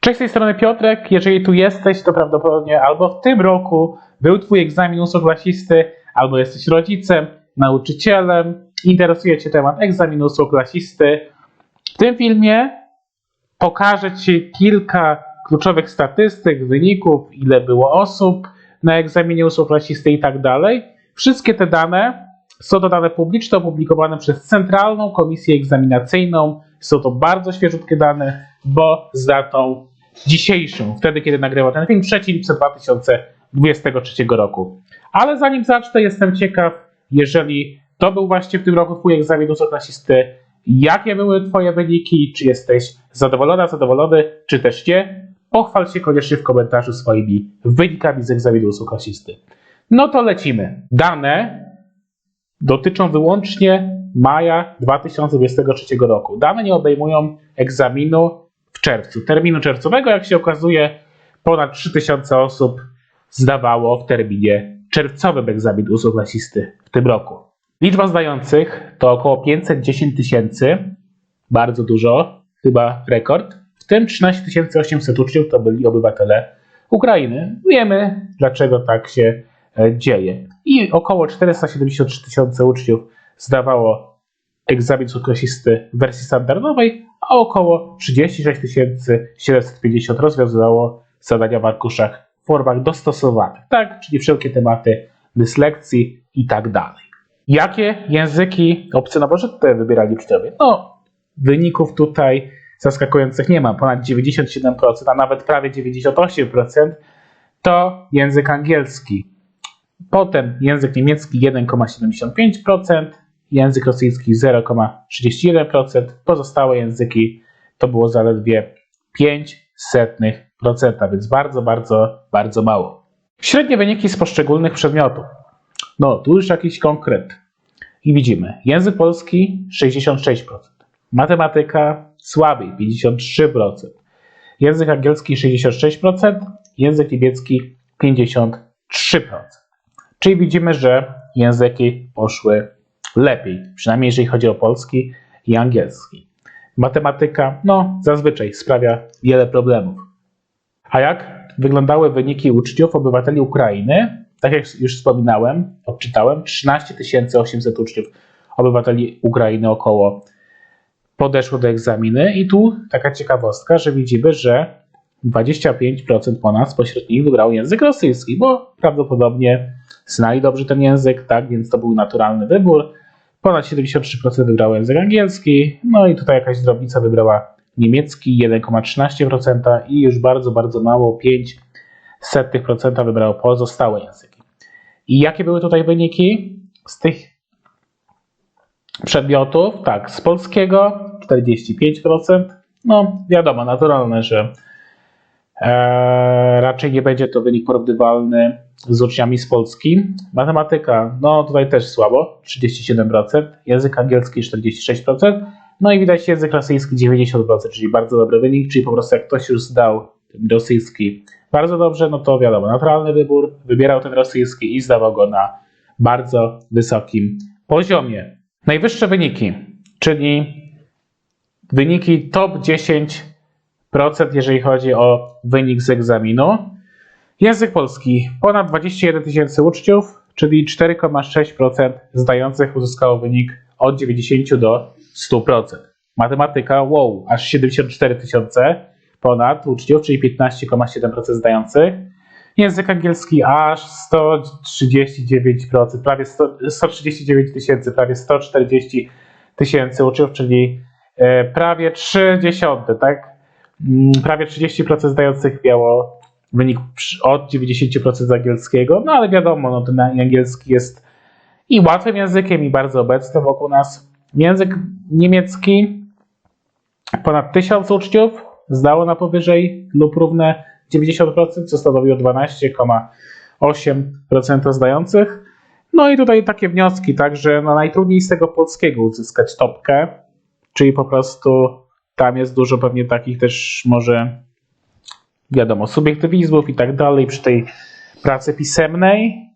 Cześć, z tej strony Piotrek. Jeżeli tu jesteś, to prawdopodobnie albo w tym roku był Twój egzamin ósmoklasisty, albo jesteś rodzicem, nauczycielem, interesuje Cię temat egzaminu ósmoklasisty. W tym filmie pokażę Ci kilka kluczowych statystyk, wyników, ile było osób na egzaminie ósmoklasisty i tak dalej. Wszystkie te dane są to dane publiczne opublikowane przez Centralną Komisję Egzaminacyjną. Są to bardzo świeżutkie dane, bo z datą dzisiejszą, wtedy kiedy nagrywam ten film, 3 lipca 2023 roku. Ale zanim zacznę, jestem ciekaw, jeżeli to był właśnie w tym roku Twój egzamin ósmoklasisty, jakie były Twoje wyniki, czy jesteś zadowolona, zadowolony, czy też nie, pochwal się koniecznie w komentarzu swoimi wynikami z egzaminu ósmoklasisty. No to lecimy. Dane dotyczą wyłącznie maja 2023 roku. Dane nie obejmują egzaminu czerwcu. Terminu czerwcowego, jak się okazuje, ponad 3000 osób zdawało w terminie czerwcowym egzamin ósmoklasisty w tym roku. Liczba zdających to około 510 tysięcy, bardzo dużo, chyba rekord. W tym 13 800 uczniów to byli obywatele Ukrainy. Wiemy, dlaczego tak się e, dzieje. I około 473 tysiące uczniów zdawało egzamin ósmoklasisty w wersji standardowej, a około 36 750 rozwiązywało zadania w arkuszach w formach dostosowanych, tak? Czyli wszelkie tematy dyslekcji i tak dalej. Jakie języki obce nowożytne wybierali uczniowie? No, wyników tutaj zaskakujących nie ma. Ponad 97%, a nawet prawie 98% to język angielski. Potem język niemiecki 1,75%, język rosyjski 0,31%, pozostałe języki to było zaledwie 0,05%, więc bardzo, bardzo, bardzo mało. Średnie wyniki z poszczególnych przedmiotów. No, tu już jakiś konkret. I widzimy, język polski 66%, matematyka słabiej 53%, język angielski 66%, język niemiecki 53%. Czyli widzimy, że języki poszły lepiej, przynajmniej jeżeli chodzi o polski i angielski. Matematyka, no, zazwyczaj sprawia wiele problemów. A jak wyglądały wyniki uczniów, obywateli Ukrainy? Tak jak już wspominałem, odczytałem, 13 800 uczniów, obywateli Ukrainy około podeszło do egzaminy i tu taka ciekawostka, że widzimy, że 25% ponad spośród nich wybrało język rosyjski, bo prawdopodobnie znali dobrze ten język, tak, więc to był naturalny wybór. Ponad 73% wybrało język angielski, no i tutaj jakaś drobnica wybrała niemiecki 1,13% i już bardzo, bardzo mało 0,05% wybrało pozostałe języki. I jakie były tutaj wyniki z tych przedmiotów? Tak, z polskiego 45%. No, wiadomo, naturalne, że raczej nie będzie to wynik porównywalny z uczniami z Polski. Matematyka, no tutaj też słabo, 37%, język angielski 46%, no i widać język rosyjski 90%, czyli bardzo dobry wynik, czyli po prostu jak ktoś już zdał rosyjski bardzo dobrze, no to wiadomo, naturalny wybór, wybierał ten rosyjski i zdawał go na bardzo wysokim poziomie. Najwyższe wyniki, czyli wyniki top 10%, jeżeli chodzi o wynik z egzaminu. Język polski ponad 21 tysięcy uczniów, czyli 4,6% zdających uzyskało wynik od 90 do 100%. Matematyka, wow, aż 74 tysiące ponad uczniów, czyli 15,7% zdających. Język angielski aż 139%, prawie 100, 139 tysięcy, prawie 140 tysięcy uczniów, czyli e, prawie 30, tak? Mm, Prawie 30% zdających miało wynik od 90% z angielskiego, no ale wiadomo, no ten angielski jest i łatwym językiem, i bardzo obecny wokół nas. Język niemiecki ponad 1000 uczniów zdało na powyżej lub równe 90%, co stanowiło 12,8% zdających. No i tutaj takie wnioski, tak, że no najtrudniej z tego polskiego uzyskać topkę, czyli po prostu tam jest dużo pewnie takich też może wiadomo, subiektywizmów i tak dalej przy tej pracy pisemnej.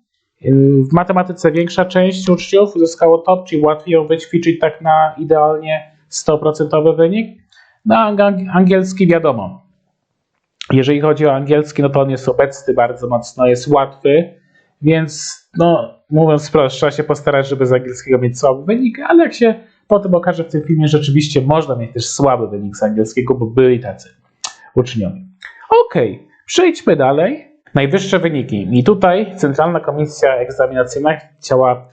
W matematyce większa część uczniów uzyskało top, czyli łatwiej ją wyćwiczyć tak na idealnie 100% wynik. Na ang- angielski wiadomo. Jeżeli chodzi o angielski, no to on jest obecny bardzo mocno, jest łatwy, więc no, mówiąc wprost, trzeba się postarać, żeby z angielskiego mieć słaby wynik, ale jak się potem okaże w tym filmie, rzeczywiście można mieć też słaby wynik z angielskiego, bo byli tacy uczniowie. Okej, okay, przejdźmy dalej. Najwyższe wyniki. I tutaj Centralna Komisja Egzaminacyjna chciała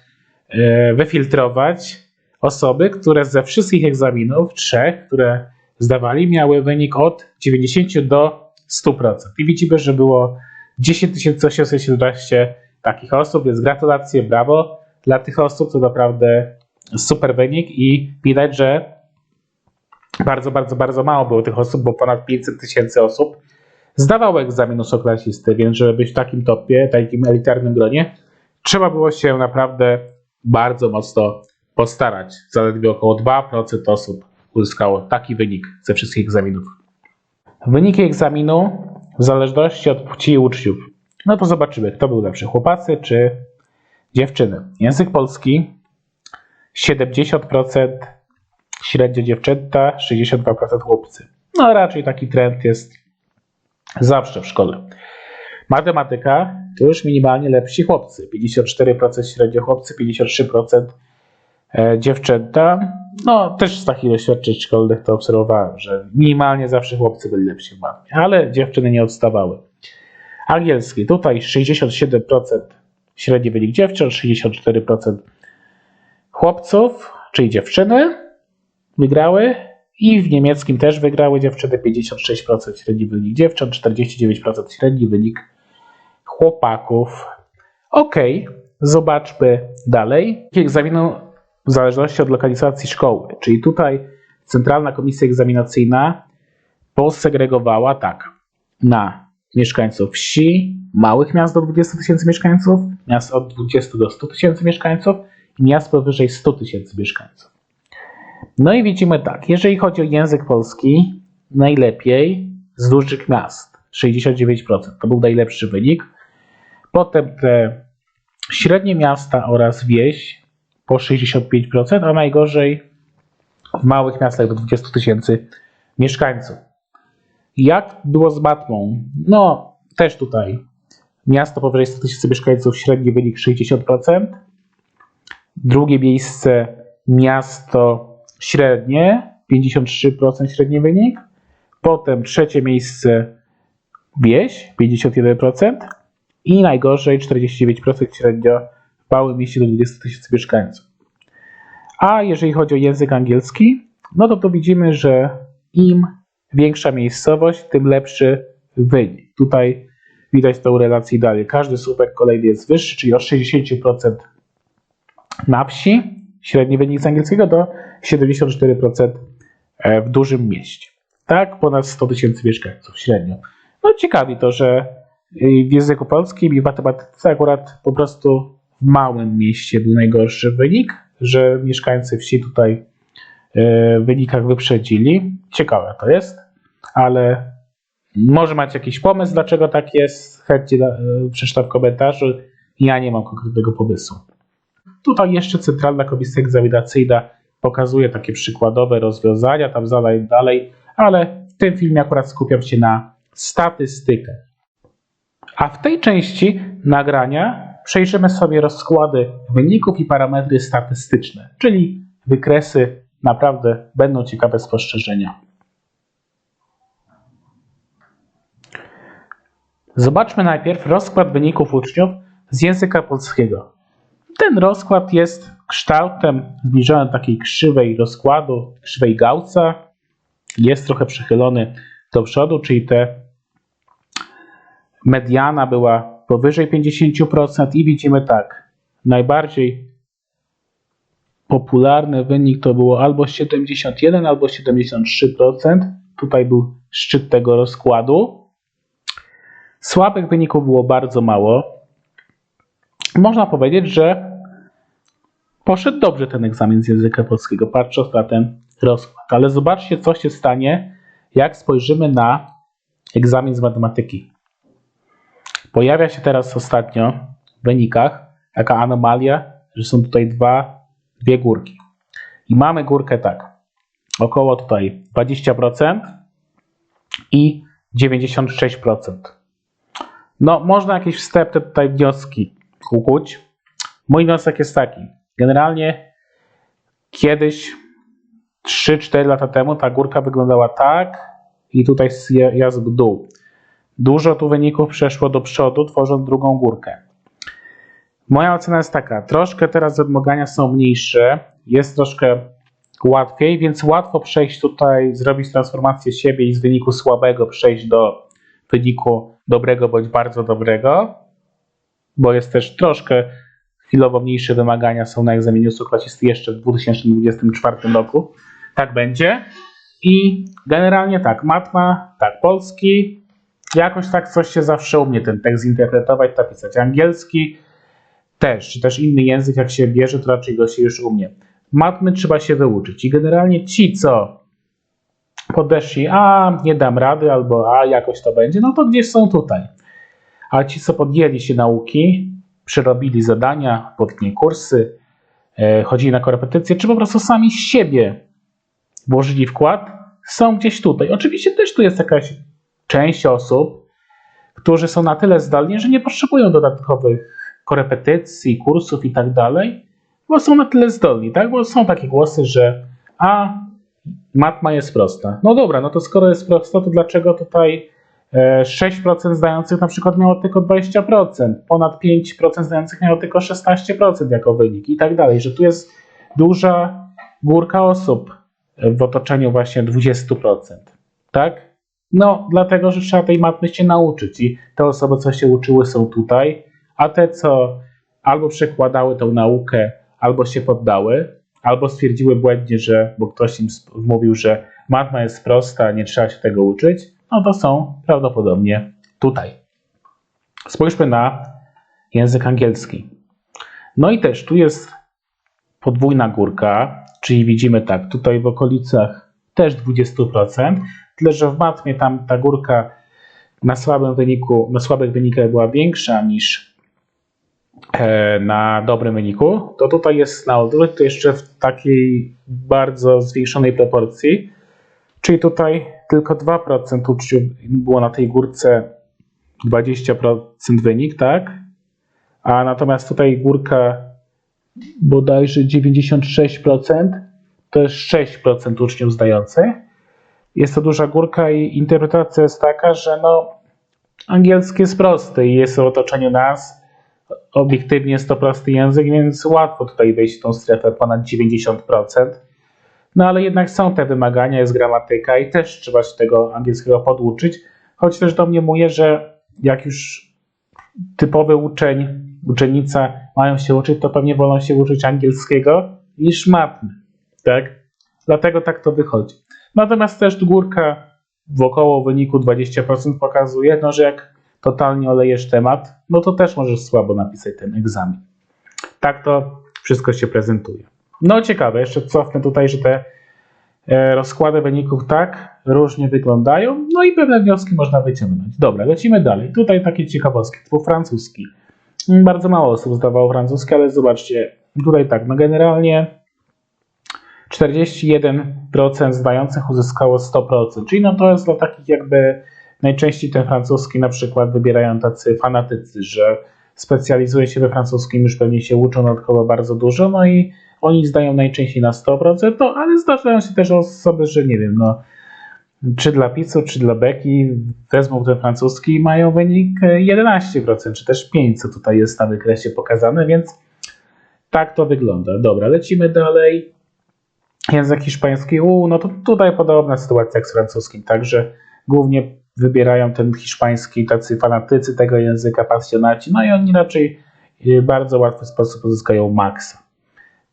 e, wyfiltrować osoby, które ze wszystkich egzaminów, trzech, które zdawali, miały wynik od 90 do 100%. I widzimy, że było 10 817 takich osób, więc gratulacje, brawo dla tych osób, to naprawdę super wynik i widać, że bardzo, bardzo, bardzo mało było tych osób, bo ponad 500 tysięcy osób zdawało egzamin ósmoklasisty, więc żeby być w takim topie, takim elitarnym gronie, trzeba było się naprawdę bardzo mocno postarać. Zaledwie około 2% osób uzyskało taki wynik ze wszystkich egzaminów. Wyniki egzaminu w zależności od płci uczniów. No to zobaczymy, kto był lepszy, chłopacy czy dziewczyny. Język polski 70% średnio dziewczęta, 62% chłopcy. No raczej taki trend jest zawsze w szkole. Matematyka to już minimalnie lepsi chłopcy. 54% średnio chłopcy, 53% e, dziewczęta. No też z takich doświadczeń szkolnych to obserwowałem, że minimalnie zawsze chłopcy byli lepsi w matmie, ale dziewczyny nie odstawały. Angielski tutaj 67% średni wynik dziewcząt, 64% chłopców, czyli dziewczyny wygrały i w niemieckim też wygrały dziewczyny 56% średni wynik dziewcząt, 49% średni wynik chłopaków. Ok, zobaczmy dalej. Egzaminu w zależności od lokalizacji szkoły, czyli tutaj Centralna Komisja Egzaminacyjna posegregowała tak na mieszkańców wsi, małych miast do 20 tysięcy mieszkańców, miast od 20 do 100 tysięcy mieszkańców miast powyżej 100 tysięcy mieszkańców. No i widzimy tak, jeżeli chodzi o język polski, najlepiej z dużych miast 69%. To był najlepszy wynik. Potem te średnie miasta oraz wieś po 65%, a najgorzej w małych miastach do 20 tysięcy mieszkańców. Jak było z Batmą? No, też tutaj miasto powyżej 100 tysięcy mieszkańców, średni wynik 60%. Drugie miejsce miasto średnie, 53% średni wynik. Potem trzecie miejsce wieś, 51%. I najgorzej 49% średnio w małym mieście do 20 tysięcy mieszkańców. A jeżeli chodzi o język angielski, no to to widzimy, że im większa miejscowość, tym lepszy wynik. Tutaj widać tą relację dalej. Każdy słupek kolejny jest wyższy, czyli od 60% na wsi, średni wynik z angielskiego, do 74% e, w dużym mieście. Tak, ponad 100 tysięcy mieszkańców średnio. No ciekawi to, że w języku polskim i w matematyce akurat po prostu w małym mieście był najgorszy wynik, że mieszkańcy wsi tutaj e, w wynikach wyprzedzili. Ciekawe to jest, ale może macie jakiś pomysł, dlaczego tak jest? Chętnie e, przeczytam w komentarzu. Ja nie mam konkretnego pomysłu. Tutaj jeszcze Centralna Komisja Egzaminacyjna pokazuje takie przykładowe rozwiązania, tam zadań dalej, ale w tym filmie akurat skupiam się na statystykę. A w tej części nagrania przejrzymy sobie rozkłady wyników i parametry statystyczne, czyli wykresy naprawdę będą ciekawe spostrzeżenia. Zobaczmy najpierw rozkład wyników uczniów z języka polskiego. Ten rozkład jest kształtem zbliżonym do takiej krzywej rozkładu, krzywej Gaussa. Jest trochę przychylony do przodu, czyli te mediana była powyżej 50% i widzimy tak, najbardziej popularny wynik to było albo 71, albo 73%. Tutaj był szczyt tego rozkładu. Słabych wyników było bardzo mało. Można powiedzieć, że poszedł dobrze ten egzamin z języka polskiego, patrząc na ten rozkład. Ale zobaczcie, co się stanie, jak spojrzymy na egzamin z matematyki. Pojawia się teraz ostatnio w wynikach taka anomalia, że są tutaj dwa, dwie górki. I mamy górkę tak, około tutaj 20% i 96%. No, można jakieś wstępne tutaj wnioski ukuć. Mój wniosek jest taki. Generalnie kiedyś 3-4 lata temu ta górka wyglądała tak i tutaj jest w dół. Dużo tu wyników przeszło do przodu, tworząc drugą górkę. Moja ocena jest taka, troszkę teraz wymagania są mniejsze, jest troszkę łatwiej, więc łatwo przejść tutaj, zrobić transformację siebie i z wyniku słabego przejść do wyniku dobrego bądź bardzo dobrego, bo jest też troszkę chwilowo mniejsze wymagania są na egzaminie ósmoklasisty jeszcze w 2024 roku. Tak będzie. I generalnie tak, matma, tak, polski, jakoś tak coś się zawsze umie ten tekst interpretować, napisać. Angielski też, czy też inny język, jak się bierze, to raczej go się już umie. Matmy trzeba się wyuczyć. I generalnie ci, co podeszli, a nie dam rady, albo a jakoś to będzie, no to gdzieś są tutaj. A ci, co podjęli się nauki, przerobili zadania, podknie kursy, e, chodzili na korepetycje, czy po prostu sami z siebie włożyli wkład, są gdzieś tutaj. Oczywiście też tu jest jakaś część osób, którzy są na tyle zdalni, że nie potrzebują dodatkowych korepetycji, kursów i tak dalej, bo są na tyle zdolni, tak? Bo są takie głosy, że a matma jest prosta. No dobra, no to skoro jest prosta, to dlaczego tutaj 6% e, zdających na przykład miało tylko 20%, ponad 5% zdających miało tylko 16% jako wynik i tak dalej, że tu jest duża górka osób w otoczeniu właśnie 20%, tak? No, dlatego, że trzeba tej matmy się nauczyć i te osoby, co się uczyły są tutaj, a te, co albo przekładały tą naukę, albo się poddały, albo stwierdziły błędnie, że, bo ktoś im mówił, że matma jest prosta, nie trzeba się tego uczyć, no to są prawdopodobnie tutaj. Spójrzmy na język angielski. No i też tu jest podwójna górka, czyli widzimy tak, tutaj w okolicach też 20%, tyle że w matmie tam ta górka na słabym wyniku, na słabych wynikach była większa niż e, na dobrym wyniku, to tutaj jest na odwrót, to jeszcze w takiej bardzo zwiększonej proporcji, czyli tutaj tylko 2% uczniów było na tej górce 20% wynik, tak? A natomiast tutaj górka bodajże 96%, to jest 6% uczniów zdających. Jest to duża górka i interpretacja jest taka, że no, angielski jest prosty i jest w otoczeniu nas. Obiektywnie jest to prosty język, więc łatwo tutaj wejść w tą strefę ponad 90%. No ale jednak są te wymagania, jest gramatyka i też trzeba się tego angielskiego poduczyć. Choć też domniemuję, że jak już typowy uczeń, uczennica mają się uczyć, to pewnie wolą się uczyć angielskiego niż matmy. Tak? Dlatego tak to wychodzi. Natomiast też górka wokoło wyniku 20% pokazuje, no, że jak totalnie olejesz temat, no to też możesz słabo napisać ten egzamin. Tak to wszystko się prezentuje. No ciekawe, jeszcze cofnę tutaj, że te e, rozkłady wyników tak różnie wyglądają, no i pewne wnioski można wyciągnąć. Dobra, lecimy dalej. Tutaj takie ciekawostki, typu francuski. Bardzo mało osób zdawało francuski, ale zobaczcie, tutaj tak, no generalnie 41% zdających uzyskało 100%, czyli no to jest dla takich jakby najczęściej ten francuski na przykład wybierają tacy fanatycy, że specjalizują się we francuskim, już pewnie się uczą dodatkowo bardzo dużo, no i oni zdają najczęściej na 100%, no, ale zdarzają się też osoby, że nie wiem, no, czy dla Picu, czy dla Beki wezmą ten francuski i mają wynik 11%, czy też 5%, co tutaj jest na wykresie pokazane, więc tak to wygląda. Dobra, lecimy dalej. Język hiszpański, u, no to tutaj podobna sytuacja jak z francuskim, także głównie wybierają ten hiszpański tacy fanatycy tego języka, pasjonaci, no i oni raczej w bardzo łatwy sposób uzyskają maksa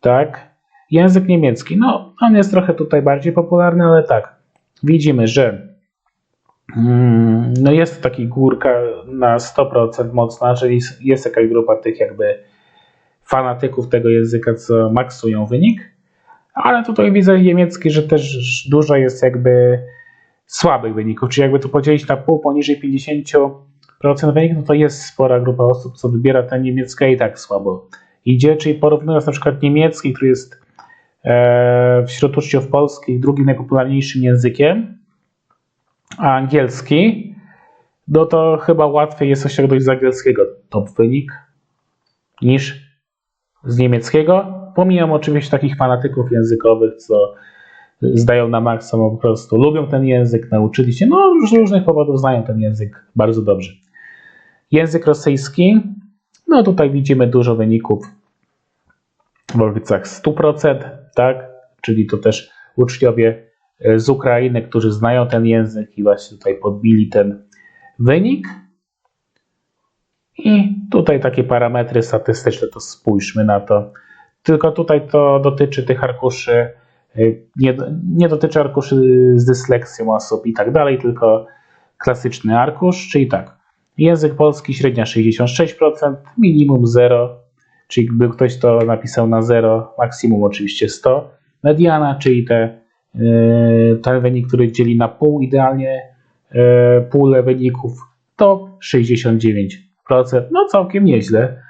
tak? Język niemiecki, no on jest trochę tutaj bardziej popularny, ale tak, widzimy, że mm, no jest to taki górka na 100% mocna, czyli jest jakaś grupa tych jakby fanatyków tego języka, co maksują wynik, ale tutaj widzę niemiecki, że też dużo jest jakby słabych wyników, czyli jakby tu podzielić na pół poniżej 50% wynik, no to jest spora grupa osób, co wybiera ten niemiecki i tak słabo idzie, czyli porównując na przykład niemiecki, który jest e, wśród uczniów polskich drugim najpopularniejszym językiem, A angielski, no to chyba łatwiej jest osiągnąć z angielskiego top wynik niż z niemieckiego. Pomijam oczywiście takich fanatyków językowych, co zdają na maksimum, po prostu lubią ten język, nauczyli się, no z różnych powodów znają ten język bardzo dobrze. Język rosyjski, no tutaj widzimy dużo wyników w okolicach 100%, tak? Czyli to też uczniowie e, z Ukrainy, którzy znają ten język i właśnie tutaj podbili ten wynik. I tutaj takie parametry statystyczne, to spójrzmy na to. Tylko tutaj to dotyczy tych arkuszy, y, nie, nie dotyczy arkuszy z dysleksją osób i tak dalej, tylko klasyczny arkusz, czyli tak. Język polski średnia 66%, minimum 0, czyli gdyby ktoś to napisał na 0, maksimum oczywiście 100. Mediana, czyli te, yy, ten wynik, który dzieli na pół idealnie yy, pulę wyników, to 69%. No całkiem nieźle.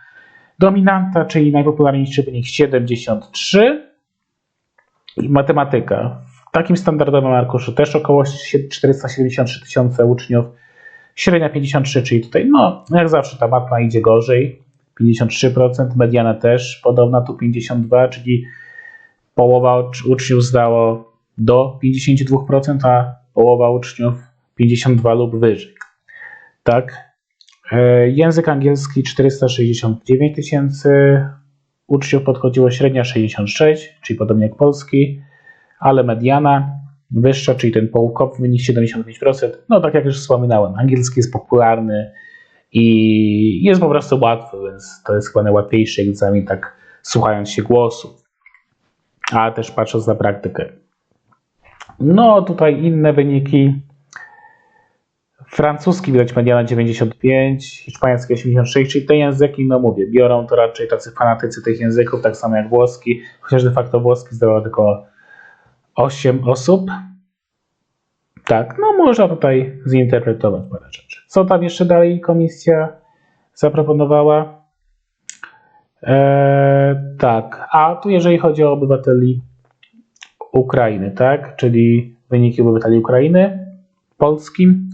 Dominanta, czyli najpopularniejszy wynik 73. I matematyka. W takim standardowym arkuszu też około 473 tysiące uczniów. Średnia 53, czyli tutaj, no, jak zawsze ta matma idzie gorzej. 53%, mediana też podobna, tu 52, czyli połowa ucz- uczniów zdało do 52%, a połowa uczniów 52 lub wyżej. Tak. E, Język angielski 469 tysięcy uczniów podchodziło, średnia 66, czyli podobnie jak polski, ale mediana wyższa, czyli ten połówkowy wynik 75%. No tak jak już wspominałem, angielski jest popularny i jest po prostu łatwy, więc to jest chyba najłatwiejszy egzamin, tak słuchając się głosów, a też patrząc na praktykę. No tutaj inne wyniki. Francuski widać mediana 95, hiszpański 86, czyli te języki, no mówię, biorą to raczej tacy fanatycy tych języków, tak samo jak włoski, chociaż de facto włoski zdało tylko 8 osób. Tak, no można tutaj zinterpretować parę rzeczy. Co tam jeszcze dalej komisja zaproponowała? Eee, tak, a tu jeżeli chodzi o obywateli Ukrainy, tak, czyli wyniki obywateli Ukrainy, Polskim,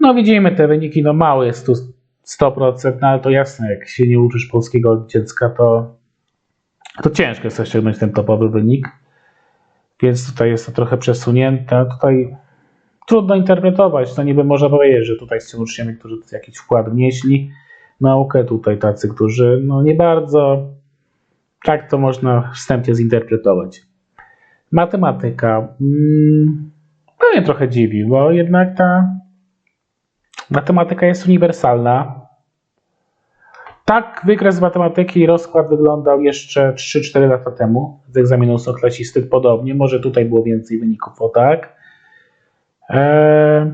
no widzimy te wyniki, no mały jest tu 100%, no ale to jasne, jak się nie uczysz polskiego dziecka, to, to ciężko jest osiągnąć ten topowy wynik, więc tutaj jest to trochę przesunięte. Tutaj trudno interpretować, to niby można powiedzieć, że tutaj są uczniowie, którzy jakiś wkład wnieśli naukę, tutaj tacy, którzy no nie bardzo, tak to można wstępnie zinterpretować. Matematyka. Mm, to mnie trochę dziwi, bo jednak ta matematyka jest uniwersalna. Tak wykres matematyki i rozkład wyglądał jeszcze 3-4 lata temu z egzaminu ósmoklasisty. Podobnie, może tutaj było więcej wyników o tak. Eee,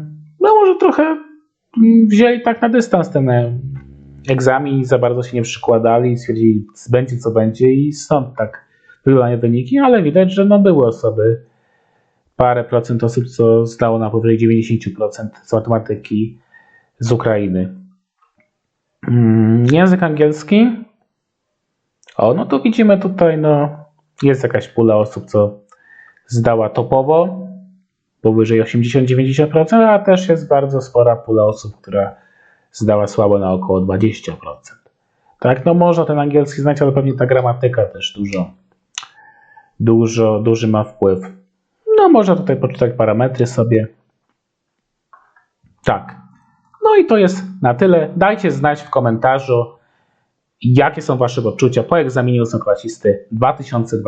no może trochę wzięli tak na dystans ten e, egzamin za bardzo się nie przykładali stwierdzili, będzie co będzie i stąd tak wyglądają wyniki, ale widać, że no były osoby, parę procent osób, co zdało na powyżej 90% z matematyki z Ukrainy. Mm, Język angielski. O, no to widzimy tutaj, no, jest jakaś pula osób, co zdała topowo, powyżej 80-90%, a też jest bardzo spora pula osób, która zdała słabo na około 20%. Tak, no można ten angielski znać, ale pewnie ta gramatyka też dużo, dużo, duży ma wpływ. No można tutaj poczytać parametry sobie. Tak. No i to jest na tyle. Dajcie znać w komentarzu, jakie są Wasze odczucia po egzaminie ósmoklasisty 2020.